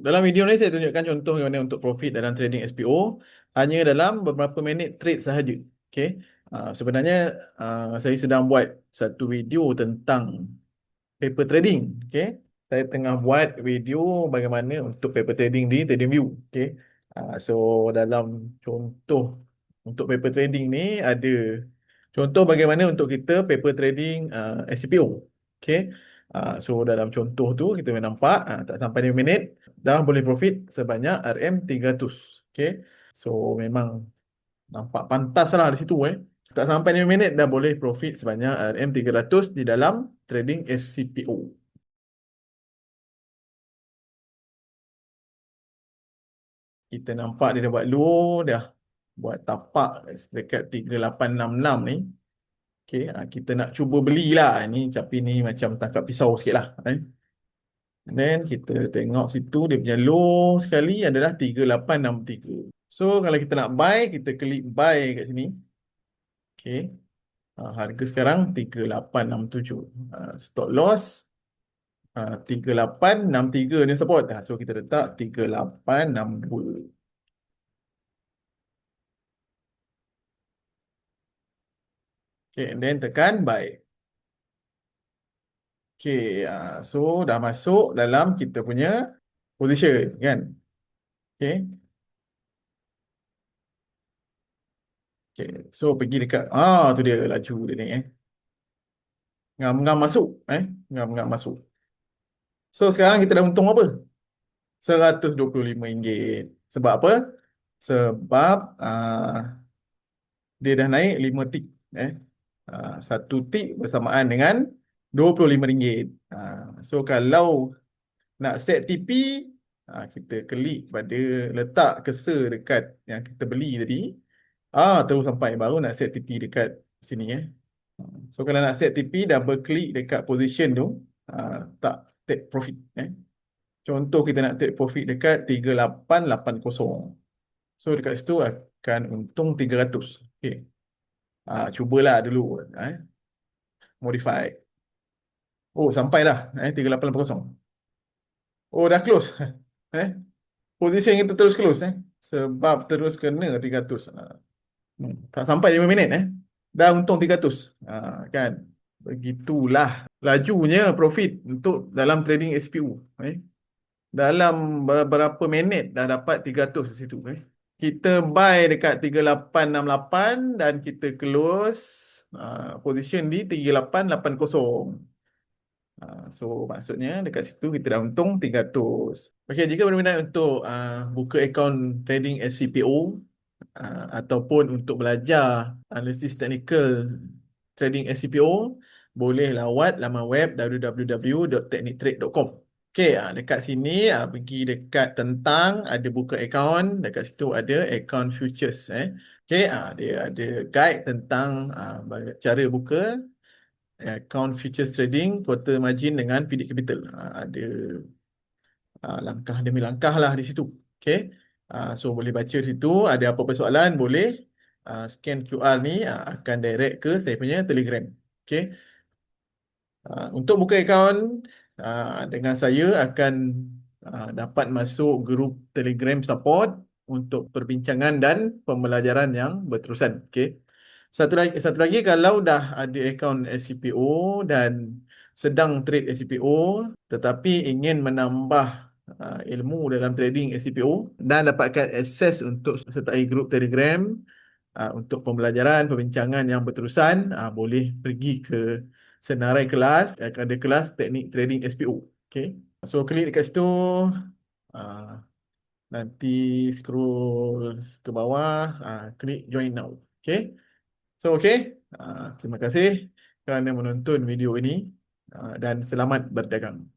Dalam video ni saya tunjukkan contoh bagaimana untuk profit dalam trading SPO hanya dalam beberapa minit trade sahaja. Okay. Uh, sebenarnya uh, saya sedang buat satu video tentang paper trading. Okay. Saya tengah buat video bagaimana untuk paper trading di TradingView. Okay. Uh, so dalam contoh untuk paper trading ni ada contoh bagaimana untuk kita paper trading uh, SCPO. Okay. Uh, so dalam contoh tu kita boleh nampak uh, tak sampai 5 minit dah boleh profit sebanyak RM300. Okay. So memang nampak pantas lah di situ eh. Tak sampai 5 minit dah boleh profit sebanyak RM300 di dalam trading SCPO. Kita nampak dia dah buat low dah buat tapak dekat 3866 ni. Okay, ah, kita nak cuba belilah ni tapi ni macam tangkap pisau sikit lah. Eh. Then kita tengok situ dia punya low sekali adalah 3863. So kalau kita nak buy, kita klik buy kat sini. Okay. Uh, harga sekarang 3867. Uh, stop loss. Uh, 3863 ni support. Uh, so kita letak 3862. Okay, and then tekan buy. Okay, uh, so dah masuk dalam kita punya position kan. Okay. Okay, so pergi dekat, ah tu dia laju dia ni eh. Ngam-ngam masuk eh. Ngam-ngam masuk. So sekarang kita dah untung apa? RM125. Sebab apa? Sebab uh, dia dah naik 5 tik eh. Uh, satu tik bersamaan dengan RM25. Uh, so kalau nak set TP, uh, kita klik pada letak cursor dekat yang kita beli tadi. Ah, terus sampai baru nak set TP dekat sini eh. So kalau nak set TP double klik dekat position tu, uh, tak take profit eh. Contoh kita nak take profit dekat 3880. So dekat situ akan untung 300. Okey. Ah, cubalah dulu eh. Modify. Oh, sampai dah eh 3880. Oh, dah close. eh. Position kita terus close eh. Sebab terus kena 300. Ah. Hmm. Tak sampai 5 minit eh. Dah untung 300. Ah, kan. Begitulah lajunya profit untuk dalam trading SPU eh. Dalam beberapa minit dah dapat 300 di situ eh. Kita buy dekat 3868 dan kita close uh, position di 3880. Uh, so maksudnya dekat situ kita dah untung 300. Okey, jika berminat untuk uh, buka akaun trading SCPO uh, ataupun untuk belajar analisis teknikal trading SCPO, boleh lawat laman web www.technictrade.com. Okey, ah, dekat sini ah, pergi dekat tentang ada buka akaun, dekat situ ada akaun futures eh. Okey, ah, dia ada guide tentang cara buka akaun futures trading quarter margin dengan PD capital. Ada langkah demi langkah lah di situ. Okey. So boleh baca situ, ada apa-apa soalan boleh scan QR ni akan direct ke saya punya Telegram. Okey. Untuk buka akaun Ah, dengan saya akan uh, dapat masuk grup Telegram support untuk perbincangan dan pembelajaran yang berterusan. Okay. Satu lagi, satu lagi kalau dah ada akaun SCPO dan sedang trade SCPO tetapi ingin menambah uh, ilmu dalam trading SCPO dan dapatkan akses untuk sertai grup Telegram uh, untuk pembelajaran, perbincangan yang berterusan, uh, boleh pergi ke senarai kelas akan ada kelas teknik trading SPO. Okay. So klik dekat situ. Uh, nanti scroll ke bawah. Uh, klik join now. Okay. So okay. Uh, terima kasih kerana menonton video ini. Uh, dan selamat berdagang.